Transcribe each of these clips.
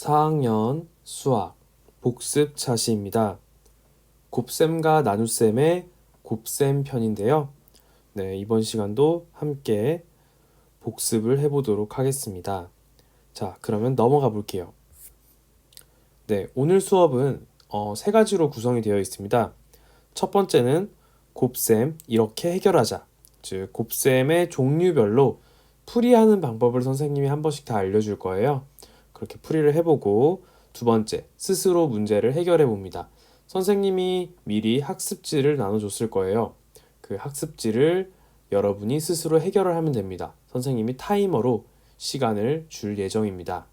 4학년 수학 복습 차시입니다. 곱셈과 나눗셈의 곱셈 편인데요. 네, 이번 시간도 함께 복습을 해보도록 하겠습니다. 자, 그러면 넘어가 볼게요. 네, 오늘 수업은 어, 세 가지로 구성이 되어 있습니다. 첫 번째는 곱셈 이렇게 해결하자. 즉, 곱셈의 종류별로 풀이하는 방법을 선생님이 한 번씩 다 알려줄 거예요. 그렇게 풀이를 해보고 두 번째, 스스로 문제를 해결해 봅니다. 선생님이 미리 학습지를 나눠줬을 거예요. 그 학습지를 여러분이 스스로 해결을 하면 됩니다. 선생님이 타이머로 시간을 줄 예정입니다.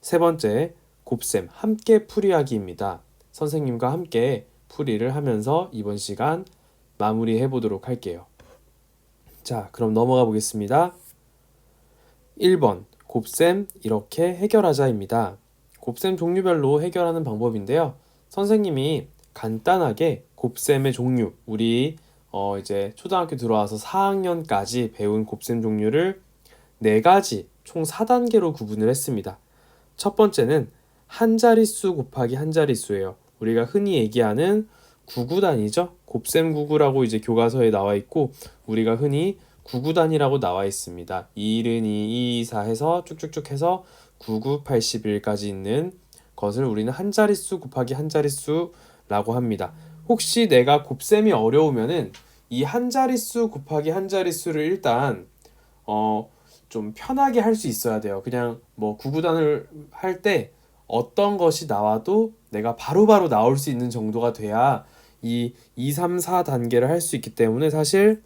세 번째, 곱셈 함께 풀이하기입니다. 선생님과 함께 풀이를 하면서 이번 시간 마무리해 보도록 할게요. 자, 그럼 넘어가 보겠습니다. 1번 곱셈 이렇게 해결하자입니다. 곱셈 종류별로 해결하는 방법인데요. 선생님이 간단하게 곱셈의 종류, 우리 어 이제 초등학교 들어와서 4학년까지 배운 곱셈 종류를 네 가지 총 4단계로 구분을 했습니다. 첫 번째는 한 자릿수 곱하기 한 자릿수예요. 우리가 흔히 얘기하는 구구단이죠. 곱셈 구구라고 이제 교과서에 나와 있고 우리가 흔히 구구단이라고 나와 있습니다. 2, 1은 2, 2, 4 해서 쭉쭉쭉 해서 99, 81까지 있는 것을 우리는 한 자릿수 곱하기 한 자릿수라고 합니다. 혹시 내가 곱셈이 어려우면은 이 한 자릿수 곱하기 한 자릿수를 일단 어 좀 편하게 할 수 있어야 돼요. 그냥 뭐 구구단을 할 때 어떤 것이 나와도 내가 바로바로 나올 수 있는 정도가 돼야 이 2, 3, 4 단계를 할 수 있기 때문에 사실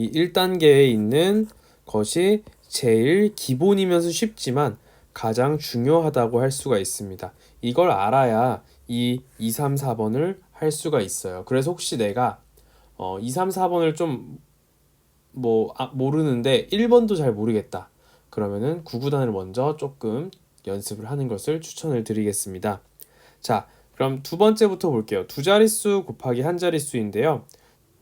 이 1단계에 있는 것이 제일 기본이면서 쉽지만 가장 중요하다고 할 수가 있습니다. 이걸 알아야 이 2, 3, 4번을 할 수가 있어요. 그래서 혹시 내가 어, 2, 3, 4번을 좀뭐 아, 모르는데 1번도 잘 모르겠다. 그러면은 구구단을 먼저 조금 연습을 하는 것을 추천을 드리겠습니다. 자, 그럼 두 번째부터 볼게요. 두 자릿수 곱하기 한 자릿수인데요.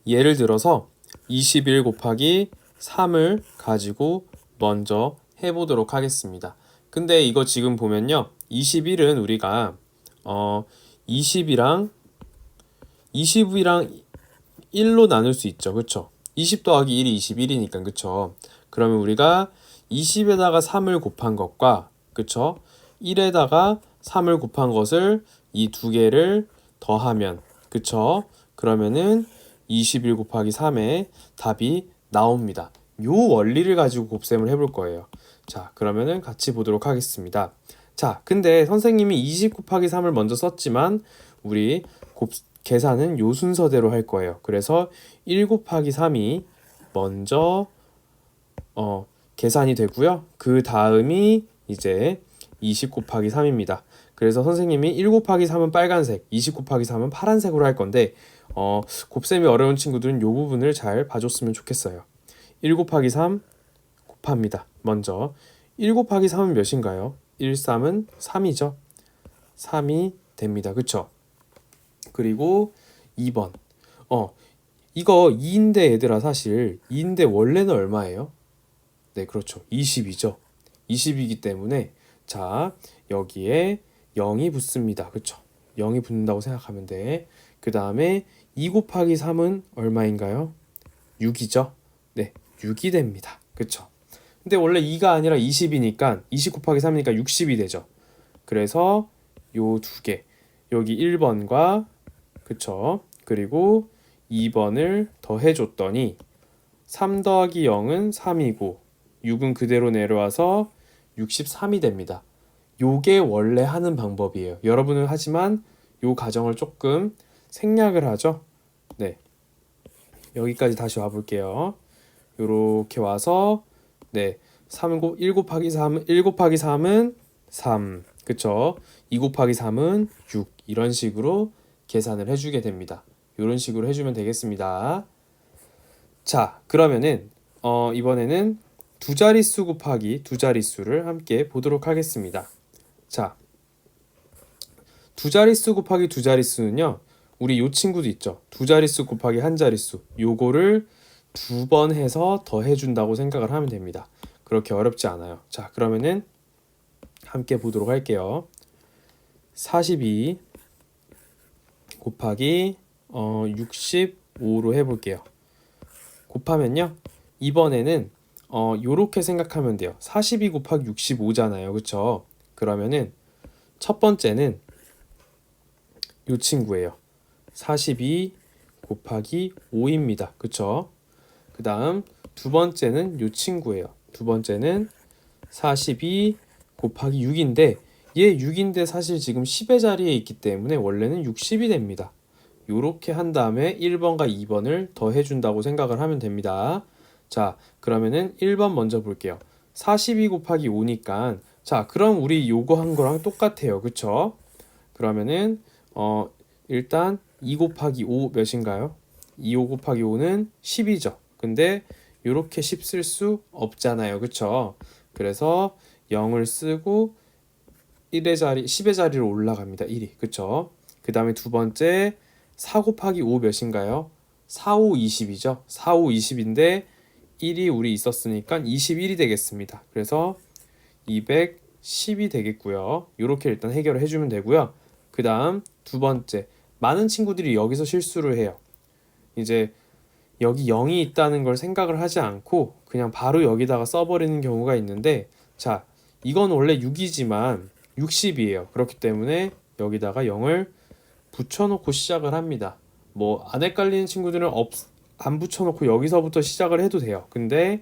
예를 들어서 21 곱하기 3을 가지고 먼저 해보도록 하겠습니다. 근데 이거 지금 보면요. 21은 우리가 어 20이랑 20이랑 1로 나눌 수 있죠. 그쵸? 20 더하기 1이 21이니까 그쵸? 그러면 우리가 20에다가 3을 곱한 것과 그쵸? 1에다가 3을 곱한 것을 이 두 개를 더하면 그쵸? 그러면은 21 곱하기 3의 답이 나옵니다. 요 원리를 가지고 곱셈을 해볼 거예요. 자, 그러면은 같이 보도록 하겠습니다. 자, 근데 선생님이 20 곱하기 3을 먼저 썼지만 우리 곱, 계산은 요 순서대로 할 거예요. 그래서 1 곱하기 3이 먼저 어, 계산이 되고요. 그 다음이 이제 20 곱하기 3입니다. 그래서 선생님이 1 곱하기 3은 빨간색, 20 곱하기 3은 파란색으로 할 건데 어, 곱셈이 어려운 친구들은 요 부분을 잘 봐줬으면 좋겠어요. 1 곱하기 3 곱합니다. 먼저 1 곱하기 3은 몇인가요? 1, 3은 3이죠. 3이 됩니다. 그쵸? 그리고 2번. 어, 이거 2인데 얘들아 사실 2인데 원래는 얼마예요? 네, 그렇죠. 20이죠. 20이기 때문에 자, 여기에 0이 붙습니다. 그쵸? 0이 붙는다고 생각하면 돼. 그 다음에 2 곱하기 3은 얼마인가요? 6이죠. 네, 6이 됩니다. 그쵸? 근데 원래 2가 아니라 20이니까 20 곱하기 3이니까 60이 되죠. 그래서 요 두 개. 여기 1번과 그쵸? 그리고 2번을 더해 줬더니 3 더하기 0은 3이고 6은 그대로 내려와서 63이 됩니다. 요게 원래 하는 방법이에요. 여러분은 하지만 요 가정을 조금 생략을 하죠. 네. 여기까지 다시 와 볼게요. 요렇게 와서 네. 3 곱, 1 곱하기 3, 1 곱하기 3은 3. 그쵸? 2 곱하기 3은 6. 이런 식으로 계산을 해주게 됩니다. 이런 식으로 해주면 되겠습니다. 자, 그러면은 어, 이번에는 두 자릿수 곱하기 두 자릿수를 함께 보도록 하겠습니다. 자, 두 자릿수 곱하기 두 자릿수는요. 우리 요 친구도 있죠. 두 자릿수 곱하기 한 자릿수. 요거를 두 번 해서 더해 준다고 생각을 하면 됩니다. 그렇게 어렵지 않아요. 자, 그러면은 함께 보도록 할게요. 42 곱하기 어, 65로 해 볼게요. 곱하면요. 이번에는 어, 요렇게 생각하면 돼요. 42 곱하기 65잖아요. 그쵸? 그러면은 첫 번째는 요 친구예요. 42 곱하기 5입니다. 그쵸? 그 다음 두 번째는 요 친구예요. 두 번째는 42 곱하기 6인데 얘 6인데 사실 지금 10의 자리에 있기 때문에 원래는 60이 됩니다. 요렇게 한 다음에 1번과 2번을 더해준다고 생각을 하면 됩니다. 자, 그러면은 1번 먼저 볼게요. 42 곱하기 5니까 자, 그럼 우리 요거 한 거랑 똑같아요. 그쵸? 그러면은 어 일단 2 곱하기 5 몇인가요? 2 5 곱하기 5는 10이죠. 근데 요렇게 10 쓸 수 없잖아요. 그쵸? 그래서 0을 쓰고 1의 자리, 10의 자리로 올라갑니다. 1이. 그쵸? 그 다음에 두 번째 4 곱하기 5 몇인가요? 4, 5, 20이죠. 4, 5, 20인데 1이 우리 있었으니까 21이 되겠습니다. 그래서 210이 되겠고요. 이렇게 일단 해결을 해주면 되고요. 그 다음 두 번째 많은 친구들이 여기서 실수를 해요. 이제 여기 0이 있다는 걸 생각을 하지 않고 그냥 바로 여기다가 써버리는 경우가 있는데 자 이건 원래 6이지만 60이에요. 그렇기 때문에 여기다가 0을 붙여놓고 시작을 합니다. 뭐 안 헷갈리는 친구들은 없, 안 붙여놓고 여기서부터 시작을 해도 돼요. 근데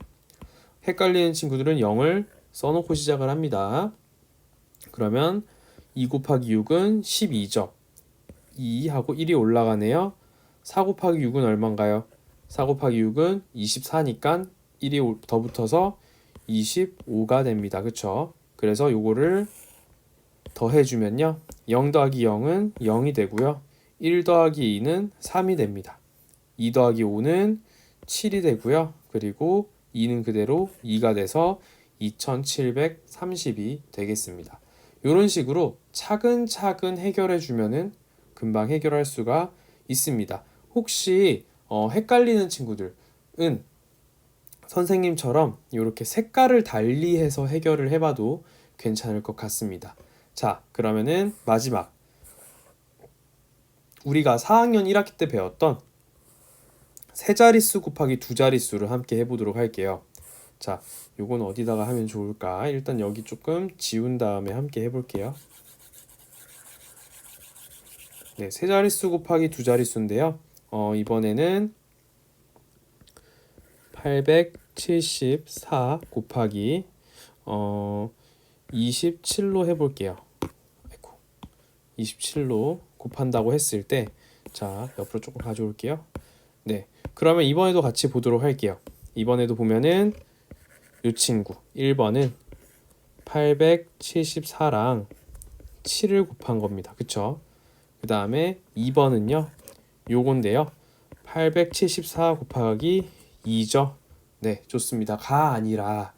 헷갈리는 친구들은 0을 써놓고 시작을 합니다. 그러면 2 곱하기 6은 12죠. 2하고 1이 올라가네요. 4 곱하기 6은 얼마인가요? 4 곱하기 6은 24니까 1이 더 붙어서 25가 됩니다. 그쵸? 그래서 요거를 더해주면요. 0 더하기 0은 0이 되고요. 1 더하기 2는 3이 됩니다. 2 더하기 5는 7이 되고요. 그리고 2는 그대로 2가 돼서 2730이 되겠습니다. 이런 식으로 차근차근 해결해 주면은 금방 해결할 수가 있습니다. 혹시 어, 헷갈리는 친구들은 선생님처럼 이렇게 색깔을 달리해서 해결을 해봐도 괜찮을 것 같습니다. 자, 그러면은 마지막 우리가 4학년 1학기 때 배웠던 세 자릿수 곱하기 두 자릿수를 함께 해보도록 할게요. 자, 요건 어디다가 하면 좋을까? 일단 여기 조금 지운 다음에 함께 해볼게요. 네, 세 자릿수 곱하기 두 자릿수인데요. 어, 이번에는 874 곱하기 어, 27로 해볼게요. 아이고, 27로 곱한다고 했을 때, 자, 옆으로 조금 가져올게요. 네, 그러면 이번에도 같이 보도록 할게요. 이번에도 보면은 이 친구 1번은 874랑 7을 곱한 겁니다. 그쵸? 그 다음에 2번은요. 요건데요. 874 곱하기 2죠. 네, 좋습니다. 가 아니라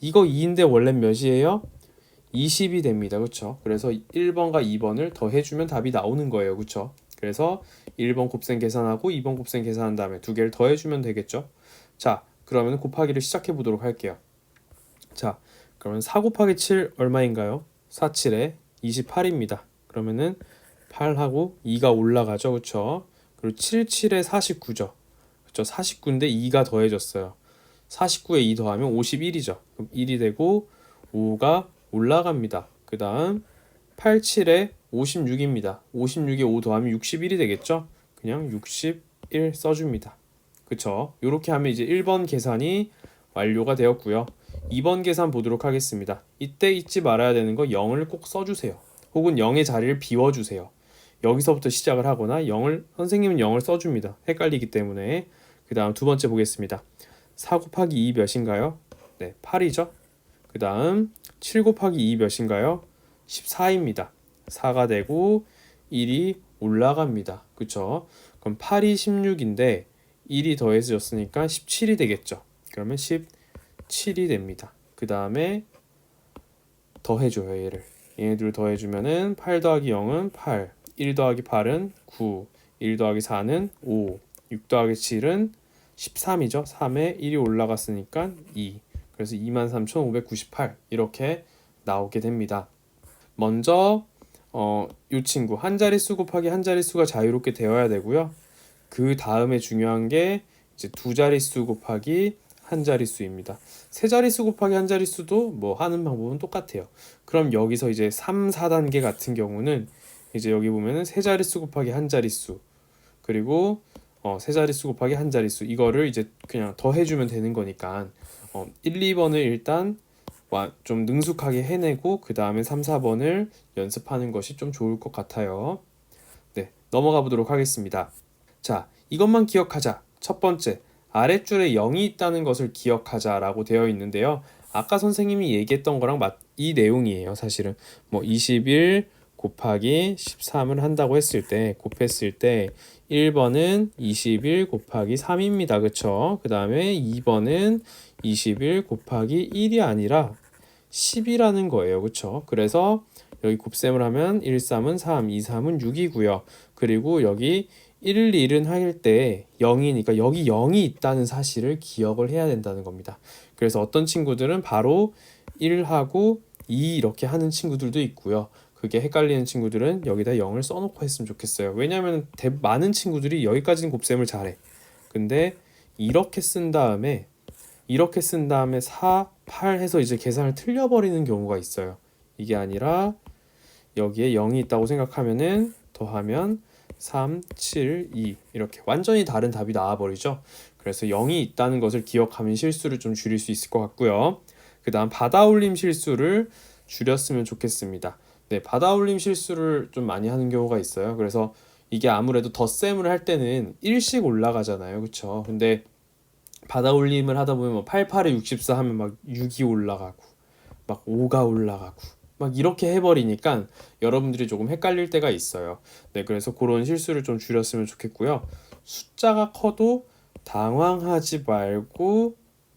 이거 2인데 원래 몇이에요? 20이 됩니다. 그쵸? 그래서 1번과 2번을 더해 주면 답이 나오는 거예요. 그쵸? 그래서 1번 곱셈 계산하고 2번 곱셈 계산한 다음에 두 개를 더해 주면 되겠죠? 자, 그러면 곱하기를 시작해 보도록 할게요. 자, 그러면 4 곱하기 7 얼마인가요? 4, 7에 28입니다. 그러면은 8하고 2가 올라가죠. 그쵸? 그리고 7, 7에 49죠. 그쵸? 49인데 2가 더해졌어요. 49에 2 더하면 51이죠. 그럼 1이 되고 5가 올라갑니다. 그 다음 8, 7에 56입니다. 56에 5 더하면 61이 되겠죠? 그냥 61 써줍니다. 그쵸? 이렇게 하면 이제 1번 계산이 완료가 되었고요. 2번 계산 보도록 하겠습니다. 이때 잊지 말아야 되는 거 0을 꼭 써주세요. 혹은 0의 자리를 비워주세요. 여기서부터 시작을 하거나 0을 선생님은 0을 써줍니다. 헷갈리기 때문에 그 다음 두 번째 보겠습니다. 4 곱하기 2 몇인가요? 네, 8이죠. 그 다음 7 곱하기 2 몇인가요? 14입니다. 4가 되고 1이 올라갑니다. 그쵸? 그럼 8이 16인데 1이 더해졌으니까 17이 되겠죠. 그러면 17이 됩니다. 그 다음에 더해줘요 얘를. 얘네들 더해주면은 8 더하기 0은 8, 1 더하기 8은 9, 1 더하기 4는 5, 6 더하기 7은 13이죠. 3에 1이 올라갔으니까 2. 그래서 23,598 이렇게 나오게 됩니다. 먼저 어, 이 친구 한 자릿수 곱하기 한 자릿수가 자유롭게 되어야 되고요. 그 다음에 중요한 게 이제 두 자릿수 곱하기 한 자릿수입니다. 세 자릿수 곱하기 한 자릿수도 뭐 하는 방법은 똑같아요. 그럼 여기서 이제 3, 4단계 같은 경우는 이제 여기 보면은 세 자릿수 곱하기 한 자릿수 그리고 어, 세 자릿수 곱하기 한 자릿수 이거를 이제 그냥 더해주면 되는 거니까 어, 1, 2번을 일단 와, 좀 능숙하게 해내고 그 다음에 3, 4번을 연습하는 것이 좀 좋을 것 같아요. 네, 넘어가 보도록 하겠습니다. 자, 이것만 기억하자. 첫 번째, 아랫줄에 0이 있다는 것을 기억하자 라고 되어 있는데요. 아까 선생님이 얘기했던 거랑 맞, 이 내용이에요. 사실은 뭐 21 곱하기 13을 한다고 했을 때 곱했을 때 1번은 21 곱하기 3입니다. 그쵸? 그 다음에 2번은 21 곱하기 1이 아니라 10이라는 거예요. 그쵸? 그래서 여기 곱셈을 하면 1, 3은 3, 2, 3은 6이고요. 그리고 여기 1, 1은 할 때 0이니까 여기 0이 있다는 사실을 기억을 해야 된다는 겁니다. 그래서 어떤 친구들은 바로 1하고 2 이렇게 하는 친구들도 있고요. 그게 헷갈리는 친구들은 여기다 0을 써놓고 했으면 좋겠어요. 왜냐하면 대, 많은 친구들이 여기까지는 곱셈을 잘해. 근데 이렇게 쓴 다음에 이렇게 쓴 다음에 4, 8 해서 이제 계산을 틀려버리는 경우가 있어요. 이게 아니라 여기에 0이 있다고 생각하면은 더하면 3, 7, 2 이렇게 완전히 다른 답이 나와버리죠. 그래서 0이 있다는 것을 기억하면 실수를 좀 줄일 수 있을 것 같고요. 그 다음 받아올림 실수를 줄였으면 좋겠습니다. 네, 받아올림 실수를 좀 많이 하는 경우가 있어요. 그래서 이게 아무래도 덧셈을 할 때는 1씩 올라가잖아요. 그쵸? 근데 받아올림을 하다 보면 뭐 88에 64 하면 막 6이 올라가고 막 5가 올라가고 막 이렇게 해버리니까 여러분들이 조금 헷갈릴 때가 있어요. 네, 그래서 그런 실수를 좀 줄였으면 좋겠고요. 숫자가 커도 당황하지 말고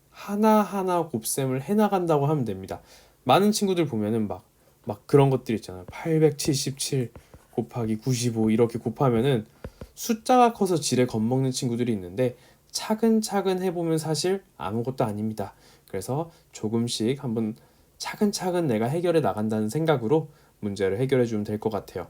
하나하나 곱셈을 해나간다고 하면 됩니다. 많은 친구들 보면은 막, 막 그런 것들 있잖아요. 877 곱하기 95 이렇게 곱하면은 숫자가 커서 지레 겁먹는 친구들이 있는데 차근차근 해보면 사실 아무것도 아닙니다. 그래서 조금씩 한번 차근차근 내가 해결해 나간다는 생각으로 문제를 해결해 주면 될 것 같아요.